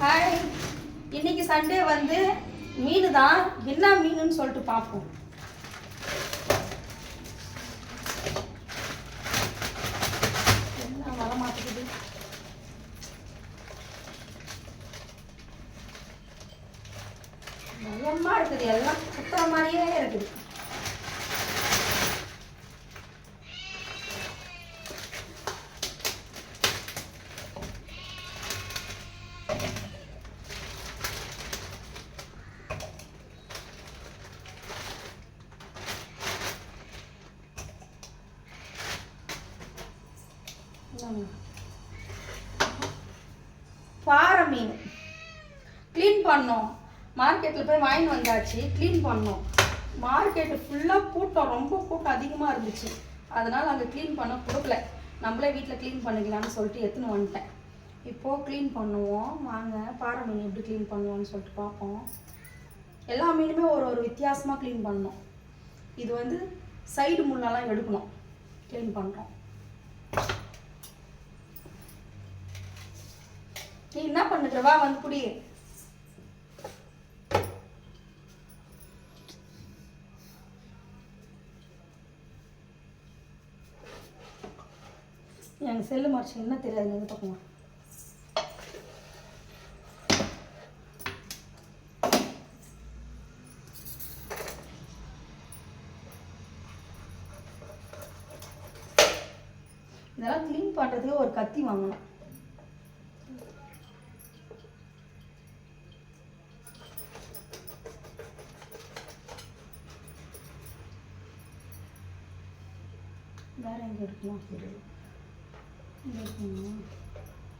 Hi இன்னைக்கு Sunday வந்து மீன் தான் என்ன மீனுன்னு சொல்லிட்டு பார்ப்போம். என்ன வர மாட்டேங்குது? பயமா இருக்குது எல்லாம். சுத்தற மாதிரியே இருக்குது. பாறை மீன். க்ளீன் பண்ணோம். மார்க்கெட்டில் போய் வாங்கிட்டு வந்தாச்சு. க்ளீன் பண்ணோம். மார்க்கெட்டு ஃபுல்லாக கூட்டம் ரொம்ப கூட்டம் அதிகமாக இருந்துச்சு. அதனால் அங்கே க்ளீன் பண்ண கொடுக்கல. நம்மளே வீட்டில் க்ளீன் பண்ணிக்கலாம்னு சொல்லிட்டு எடுத்துன்னு வந்துட்டேன். இப்போது க்ளீன் பண்ணுவோம். வாங்க பாறை மீன் எப்படி க்ளீன் பண்ணுவோம்னு சொல்லிட்டு பார்ப்போம். எல்லா மீனுமே ஒரு ஒரு வித்தியாசமாக க்ளீன் பண்ணணும் இது வந்து சைடு முள்ளெல்லாம் எடுக்கணும். க்ளீன் பண்ணுறோம் நீ என்ன பண்ணுற வா வந்து குடி. எனக்கு செல்லு மறைச்சு என்ன தெரியாது இந்த பக்கமா? இதெல்லாம் க்ளீன் பண்ணுறதுக்கு ஒரு கத்தி வாங்கணும்.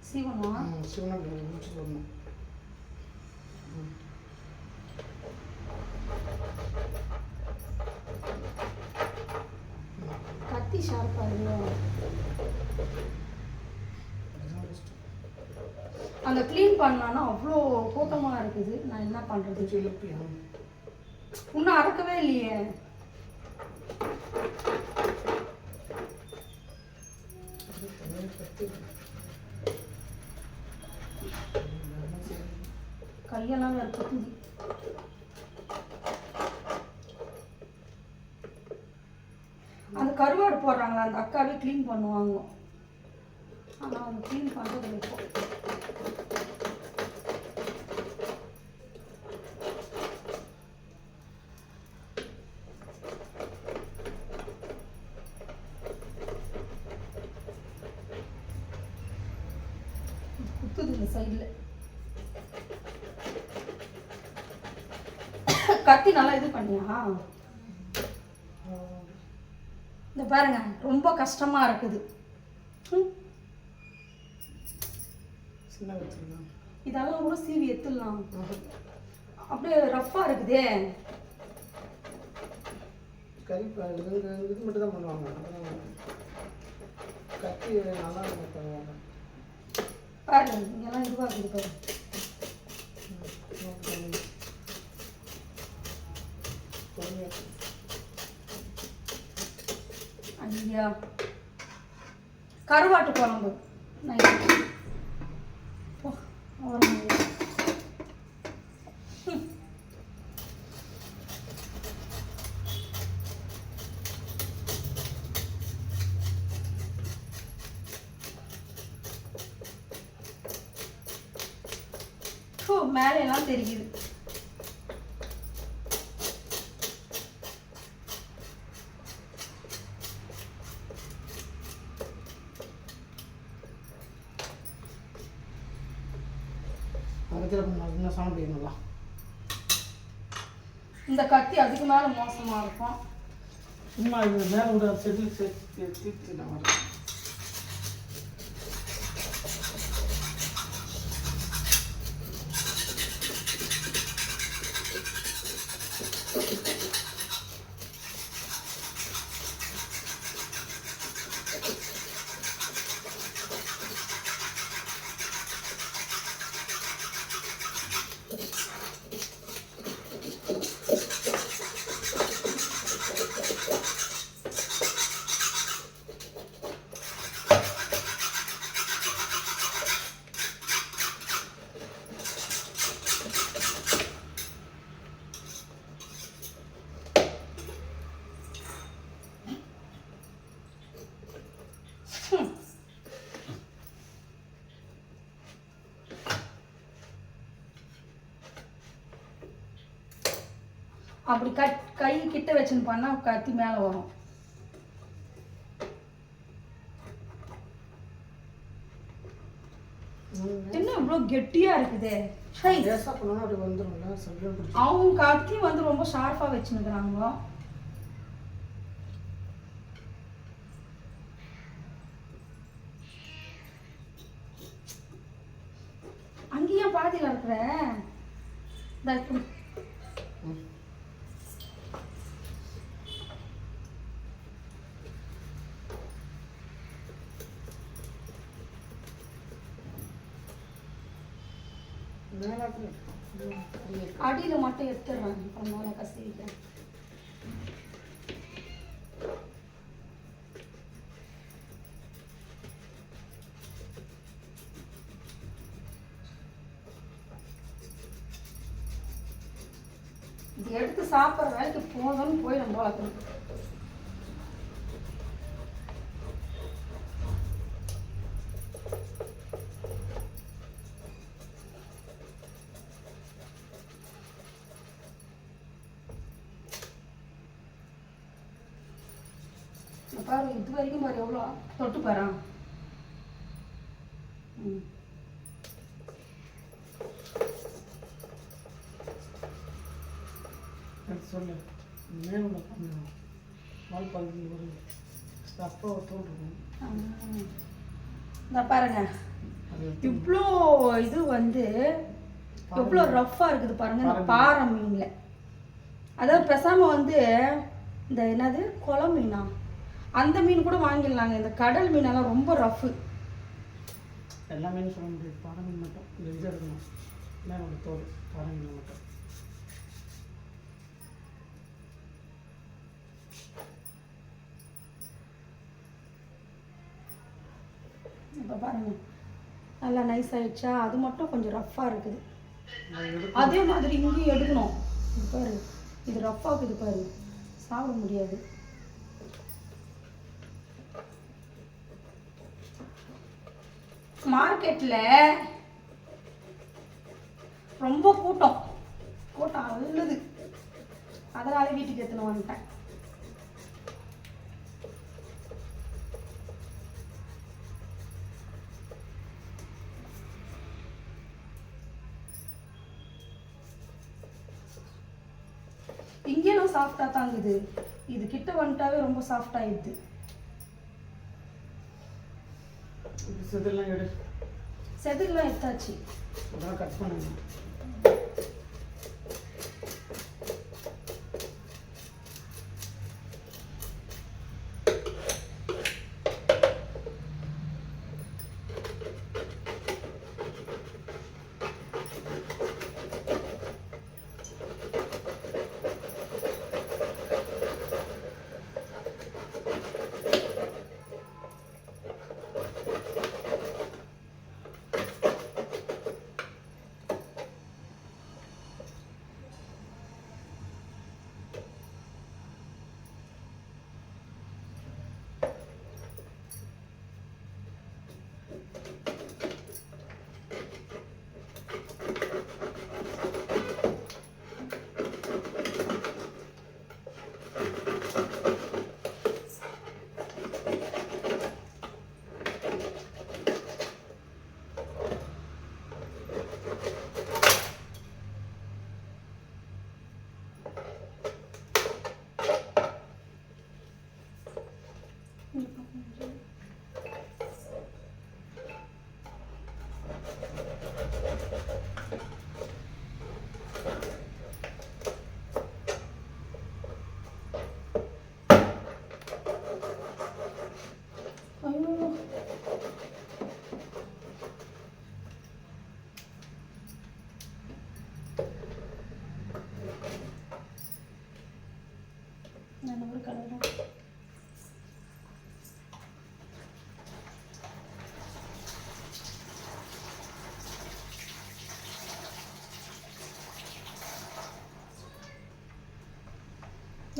சீவனா சிவனுக்கு முடிச்சு போடணும் கத்தி ஷார்ப்பா இல்லை அதுதான் பெஸ்ட்டு அங்கே க்ளீன் பண்ணானா அவ்வளோ கூட்டமாக இருக்குது நான் என்ன பண்ணுறது இன்னும் அறக்கவே இல்லையே. கையெல்லாம் வேறு குத்துது அந்த கருவாடு போடுறாங்களா அந்த அக்காவே க்ளீன் பண்ணுவாங்க. ஆனால் அவங்க க்ளீன் பண்ணுறது குத்துது இந்த சைடில் கத்தி நல்லா இது பண்ணியா இந்த பாருங்க ரொம்ப கஷ்டமா இருக்குது. இதெல்லாம் கூட சீவி எத்துடலாம். அப்படியே ரஃப்பா இருக்குதே. கறி இது மட்டும் தான் பண்ணுவாங்க. கத்தி நல்லா பண்ணுவாங்க. பாருங்க இங்கெல்லாம் இதுவாக இருக்குது பாரு. ஐயா. கருவாட்டு குழம்பு நைட்டு போ, ஓரமா இரு. ம். ஃபு, மேலே எல்லாம் தெரியுது இன்னும் சவுண்ட் வேணும்ல இந்த கத்தி அதுக்கு மேலே மோசமா இருக்கும். சும்மா இது மேலே விட செடில் தீர்த்து நான் வரேன் அப்படி கட் கை கிட்ட வச்சுன்னு பண்ணால் கத்தி மேலே வரும். என்ன இவ்வளோ கெட்டியாக இருக்குது? அவங்க கத்தி வந்து ரொம்ப ஷார்ப்பாக வச்சுன்னுக்குறாங்க அங்கேயே பாதியில் இருக்கிற? இந்த இப்படி. மேலாக்கு அடியில் எடுத்துடுறேன் அப்புறம் மேலே கசிக்கிறேன் இது எடுத்து சாப்பிட்ற வேலைக்கு போதும்னு போயிடும் போல இருக்கு. இங்க பாரு இது வரைக்கும் பாரு எவ்வளோ தொட்டு பாரு ம் எனக்கு சொல்லு மேலே பண்ணணும் வால் பகுதி ஒரு அப்போ தோன்றும் இந்த பாருங்க. இவ்வளோ இது வந்து எவ்வளோ ரஃப்பாக இருக்குது பாருங்க இந்த பாறை மீனில். அதாவது பேசாமல் வந்து இந்த என்னது குள மீனா? அந்த மீன் கூட வாங்கிடலாங்க. இந்த கடல் மீனெல்லாம் ரொம்ப ரஃப்பு எல்லாமே சொல்ல முடியாது. பாறை மீன் மட்டும். இந்த இது எடுக்கணும் மேலே ஒரு தோல். பாறை மீன் மட்டும். இப்போ பாருங்க. நல்லா நைஸ் ஆயிடுச்சா? அது மட்டும் கொஞ்சம் ரஃப்பாக இருக்குது. அதை மாதிரி இங்கேயும் எடுக்கணும். பாரு. இது ரஃப்பாக இருக்குது பாரு. சாப்பிட முடியாது. மார்க்கெட்டில் ரொம்ப கூட்டம். கூட்டம் அள்ளுது அதனால வீட்டுக்கு எடுத்துன்னு வந்துட்டேன். சாஃப்டாக தாங்குது. இது கிட்ட வந்துட்டாவே ரொம்ப சாஃப்ட் ஆயிடுது. செதுலாம் எடுத்தாச்சு. அதெல்லாம் கட் பண்ணணும்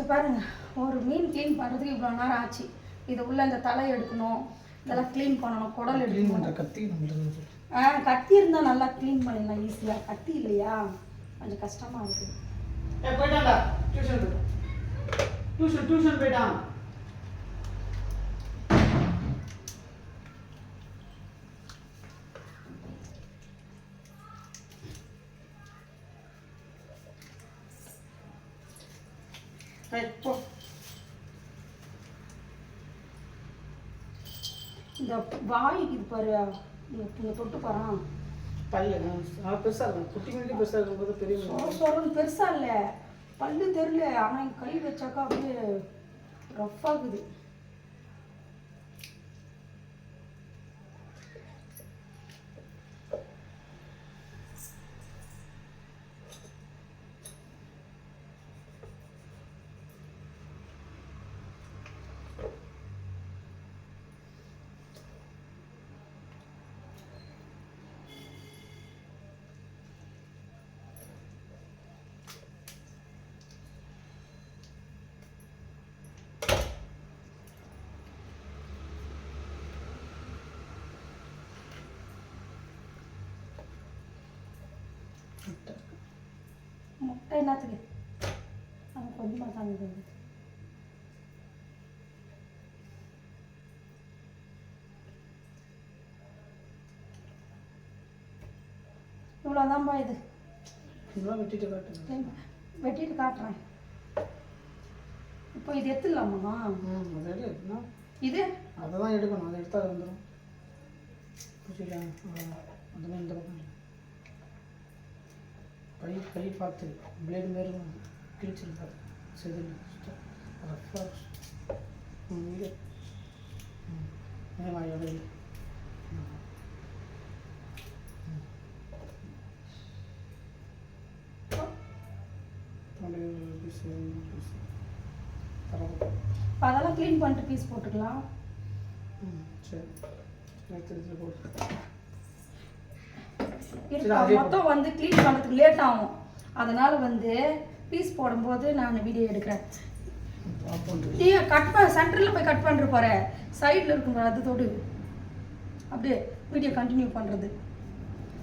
இங்க பாருங்க ஒரு மீன் க்ளீன் பண்ணுறதுக்கு இவ்வளோ நேரம் ஆச்சு. இது உள்ள இந்த தலை எடுக்கணும் இதெல்லாம் க்ளீன் பண்ணணும் குடல் க்ளீன் எடுக்கணும். கத்தி ஆ கத்தி இருந்தால் நல்லா க்ளீன் பண்ணிடலாம் ஈஸியாக கத்தி இல்லையா? கொஞ்சம் கஷ்டமாக இருக்குது ஏ போயிட்டான்டா. டியூஷன் டியூஷன் டியூஷன் போயிட்டான் ஏய் போ இந்த வாய்க்கு இது பாரு இங்க தொட்டு பாரு பல்லு பெருசாக இருக்கும். குட்டி குட்டி பெருசாக இருக்கும்போது பெரிய சொர சொரன்னு பெருசா இல்ல. பல்லு தெரியல. ஆனா இங்க கை வச்சாக்கா அப்படியே ரஃப் ஆகுது. முட்டை என்னத்துக்கு? அது கொஞ்சமா தாங்க இவ்வளோதான்பா இது. இதெல்லாம் வெட்டிட்டு காட்டுங்க. வெட்டிட்டு காட்டுறேன். இப்போ இது எடுத்துடலாமா? ம் அதை எடு என்ன இது? அதை தான் எடுக்கணும். அதை எடுத்தால் வந்துடும் புரியுதா அதுவும் இந்த பக்கம். கை கை பார்த்து பிளேடு மாரி கிழிச்சிருக்காரு செதில் ரஃபாக அதெல்லாம் க்ளீன் பண்ணிட்டு பீஸ் போட்டுக்கலாம். ம் சரி. போட்டு மொத்தம் வந்து க்ளீன் பண்ணுறதுக்கு லேட் ஆகும். அதனால வந்து பீஸ் போடும்போது நான் வீடியோ எடுக்கிறேன். நீ கட் பண்ண சென்டரில் போய் கட் பண்ணிட்டு போற சைடில் இருக்கும் அது தொடு. அப்படியே வீடியோ கண்டினியூ பண்ணுறது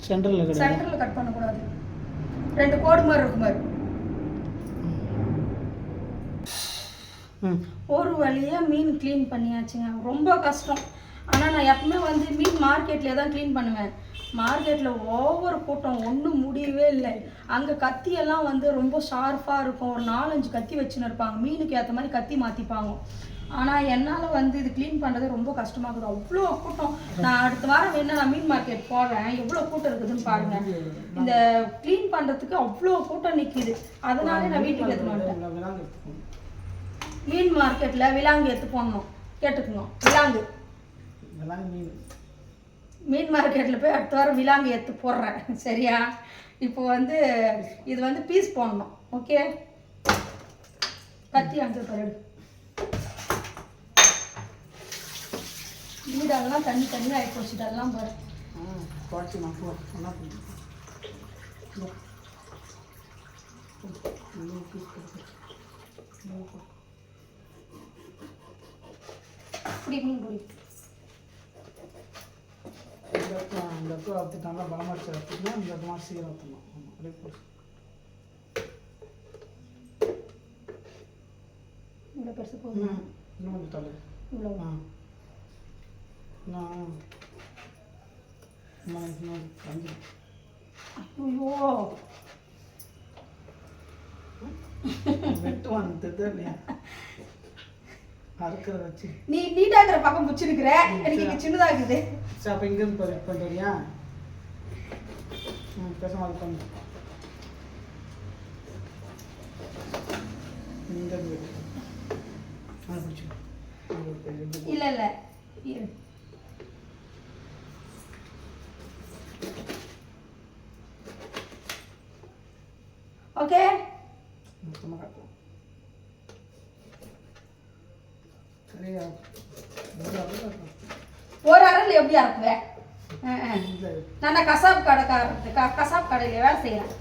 சென்டரில் சென்டரில் கட் பண்ணக்கூடாது. ரெண்டு கோடு மாதிரி இருக்கும் பாரு. ம். ஒரு வழியாக மீன் க்ளீன் பண்ணியாச்சுங்க. ரொம்ப கஷ்டம். ஆனால் நான் எப்பவுமே வந்து மீன் மார்க்கெட்லேயே தான் க்ளீன் பண்ணுவேன். மார்க்கெட்டில் ஒவ்வொரு கூட்டம் ஒன்றும் முடியவே இல்லை. அங்கே கத்தியெல்லாம் வந்து ரொம்ப ஷார்ப்பாக இருக்கும். ஒரு நாலஞ்சு கத்தி வச்சுன்னு இருப்பாங்க. மீனுக்கு ஏற்ற மாதிரி கத்தி மாற்றிப்பாங்க ஆனால் என்னால் வந்து இது க்ளீன் பண்ணுறது ரொம்ப கஷ்டமாக இருக்குது. அவ்வளோ கூட்டம். நான் அடுத்த வாரம் வேணா நான் மீன் மார்க்கெட் போடுறேன் எவ்வளோ கூட்டம் இருக்குதுன்னு பாருங்க. இந்த க்ளீன் பண்ணுறதுக்கு அவ்வளோ கூட்டம் நிற்கிது அதனாலே நான் வீட்டுக்கு எடுத்துன்னு மீன் மார்க்கெட்டில் விலாங்கு எடுத்து போடணும். கேட்டுக்கணும் விலாங்கு. விலாங்கு மீன். மீன் மார்க்கெட்டில் போய் அடுத்த வாரம் விலாங்கு எடுத்து போடுறேன். சரியா? இப்போ வந்து இது வந்து பீஸ் போடணும். ஓகே? கத்தி அங்கே பாரு. வீடெல்லாம் தண்ணி தண்ணி ஆகி போச்சுட்டு அதெல்லாம் பாரு. ஆ குவாச்சி நான் போ போய் இப்படி மீன் பொடி இந்த இடத்துல இந்த இடத்துல அறுத்துட்டாங்க பலமாச்சு அறுத்துனா இந்த இடத்துல சீக்கிரம் அறுத்தணும் ஆமாம் அப்படியே போட்டு இவ்வளோ பெருசு போதுமா ம் இன்னும் கொஞ்சம் தள்ளு இவ்வளோ ஆ நான் இன்னும் இன்னும் அஞ்சு ஐயோ வெட்டுவான் தெரியுதா இல்லையா அறுக்கிறத வச்சு. நீ நீட்டாகிற பக்கம் பிடிச்சிருக்கிற எனக்கு இங்கே சின்னதாகுது சரி அப்போ இங்கேருந்து வெட் பண்ணிட்டு வரியா? ம் பேசாம அது பண்ணு. இங்கேருந்து வெட்டு ஆ பிடிச்சி இல்ல இல்ல. ஓகே எப்படி அறுக்குவேன் நான் கசாப் கடைக்கார க- கசாப் கடையில் வேலை செய்கிறேன்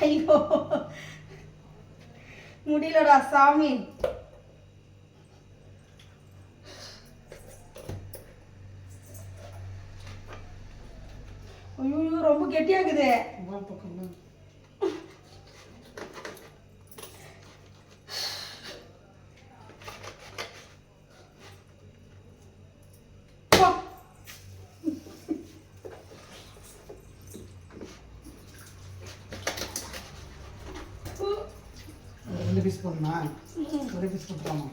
ஐயோ. முடியலடா சாமி ஐயோ ரொம்ப கெட்டியாக்குது ரெண்டு பீஸ் போடணுமா ஒரு பீஸ் போட்டுக்கலாமா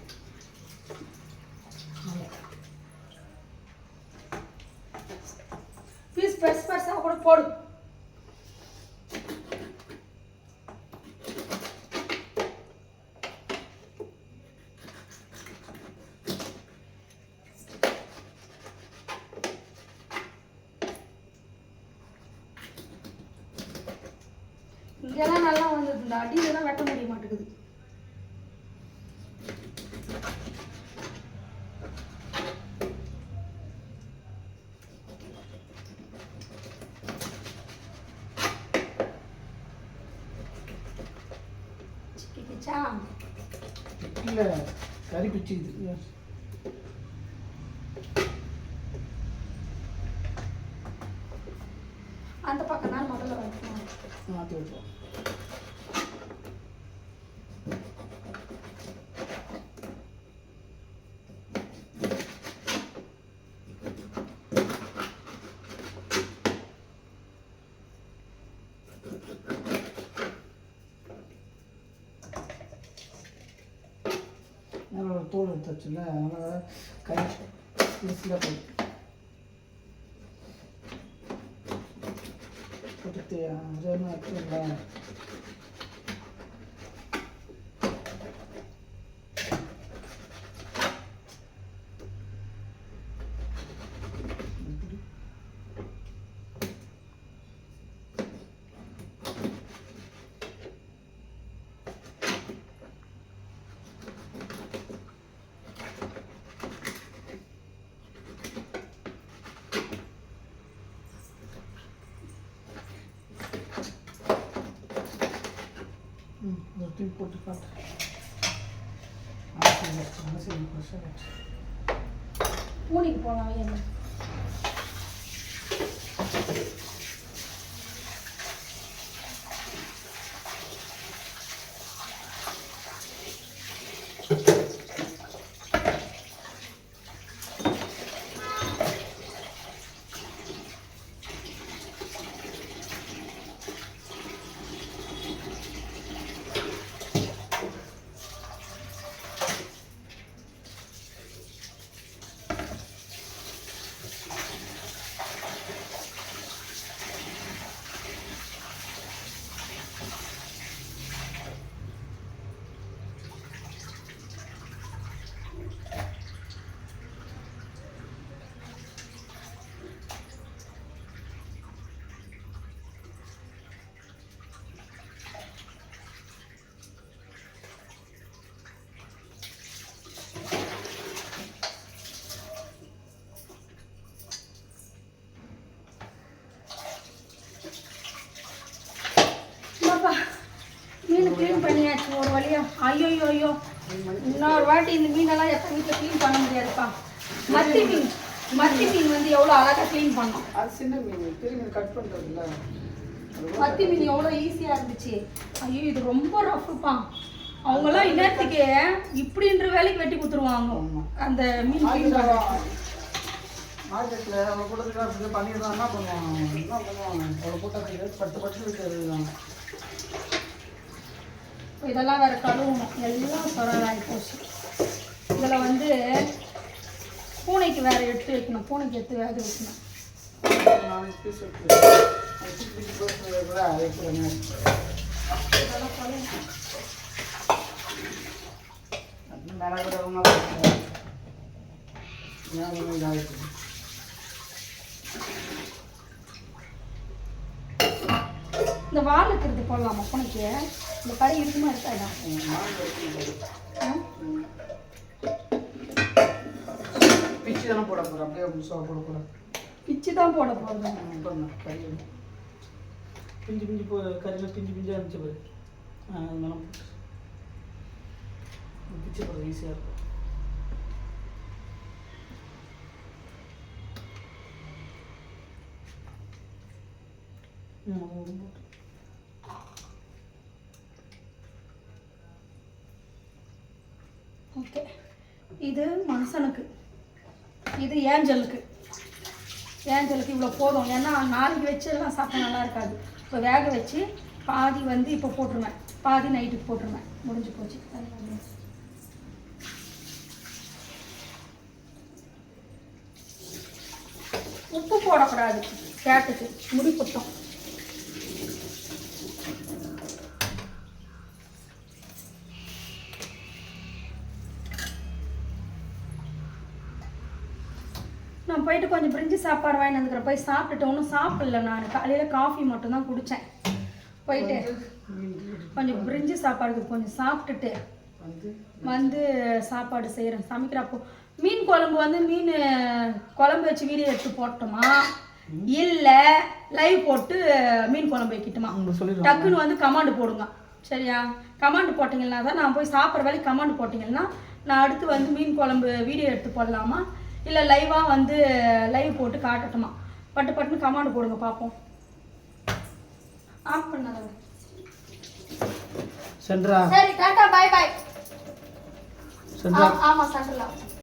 பீஸ் பெருசு பெருசா கூட போடு இங்கெல்லாம் நல்லா வந்தது இந்த அடியில தான் வெட்ட முடிய மாட்டேங்குது சிக்கிச்சா இல்லை கறி பிச்சுக்குது அந்த பக்கம் தான் முதல்ல வைக்கணும் மாற்றி விட்டுருவோம். நம்மளோட தோல் எடுத்து வச்சுல அதனால் கை ஈஸியாக போய் போட்டுட்டு அது என்ன இருக்குங்களா திருப்பி ஒரு டீ போட்டு காட்டு மனசு ஃப்ரெஷ்ஷாக பூனிக்கு போகலாம் என்ன பாப்பா மீன் க்ளீன் பண்ணியாச்சு ஒரு வழியா ஐயோ ஐயோ இன்னொரு வாட்டி இந்த மீனெல்லாம் எத்தனை வீட்டில் க்ளீன் பண்ண முடியாதுப்பா. மத்தி மீன். மத்தி மீன் வந்து எவ்வளோ அழகாக க்ளீன் பண்ணோம். அது சின்ன மீன். பெரிய மீன் கட் பண்ணுறதுல மத்தி மீன் எவ்வளோ ஈஸியாக இருந்துச்சு. ஐயோ இது ரொம்ப ரஃப்ப்பா அவங்கெல்லாம் இந்நேரத்துக்கு இப்படின்ற வேலைக்கு வெட்டி கொடுத்துருவாங்க. அந்த மீன் மார்க்கெட்டில் அவங்க கூட்டத்துக்கு அப்படி பண்ணிடுறாங்க என்ன பண்ணுவாங்க? என்ன பண்ணுவாங்க? அவங்க கூட்டத்துக்கு பத்து பத்து விற்கிறதுதான் இதெல்லாம் வேறு கழுவணும். எல்லாம் சொரலாகி போச்சு. இதில் வந்து பூனைக்கு வேறு எடுத்து வைக்கணும். பூனைக்கு எடுத்து வேறு வைக்கணும். பீஸ் கூட இந்த வால் இருக்கிறது போடலாமா பூனைக்கு? இந்த கறி இருக்குமா இருக்காதா? பிச்சு தானே போட போகிறேன் அப்படியே முழுசாக போட போகிறேன் பிச்சு தான் போட பண்ண கறி பிஞ்சு பிஞ்சு போ கறியில் பிஞ்சு பிஞ்சாக இருந்துச்சு பாரு. அதனால பிச்சு போடுறது ஈஸியாக இருக்கும். ம், அது போட்டு. ஓகே. இது மனுஷனுக்கு. இது ஏஞ்சலுக்கு. ஏஞ்சலுக்கு இவ்வளோ போதும். ஏன்னா நாளைக்கு வச்சு எல்லாம் சாப்பிட்டா நல்லா இருக்காது. இப்போ வேக வச்சு பாதி வந்து இப்போ போட்டுருவேன். பாதி நைட்டுக்கு போட்டுருவேன். முடிஞ்சு போச்சு. உப்பு போடக்கூடாது. கேட்டுக்கு. முடி குத்தம் நான் போயிட்டு கொஞ்சம் பிரிஞ்சு சாப்பாடு வாங்கி வந்துக்கிறேன். போய் சாப்பிட்டுட்டு ஒன்றும் சாப்பிடல நான். காலையில் காஃபி மட்டும்தான் குடித்தேன் போயிட்டு கொஞ்சம் பிரிஞ்சு சாப்பாடு கொஞ்சம் சாப்பிட்டுட்டு வந்து சாப்பாடு செய்கிறேன் சமைக்கிறப்போ மீன் குழம்பு வந்து மீன் குழம்பு வச்சு வீடியோ எடுத்து போட்டோமா? இல்லை லைவ் போட்டு மீன் குழம்பு வைக்கட்டுமா? டக்குன்னு வந்து கமாண்டு போடுங்க. சரியா? கமாண்டு போட்டிங்கன்னா தான் நான் போய் சாப்பிட்ற வேலைக்கு கமாண்டு போட்டிங்கன்னா நான் அடுத்து வந்து மீன் குழம்பு வீடியோ எடுத்து போடலாமா? இல்லை லைவாக வந்து லைவ் போட்டு காட்டட்டுமா? பட்டு பட்டுன்னு கமாண்டு போடுங்க பார்ப்போம் ஆஃப் பண்ணாத சென்ட்ரா சரி டாட்டா பாய் பாய் சென்ட்ரா ஆமாம் சண்டலாம்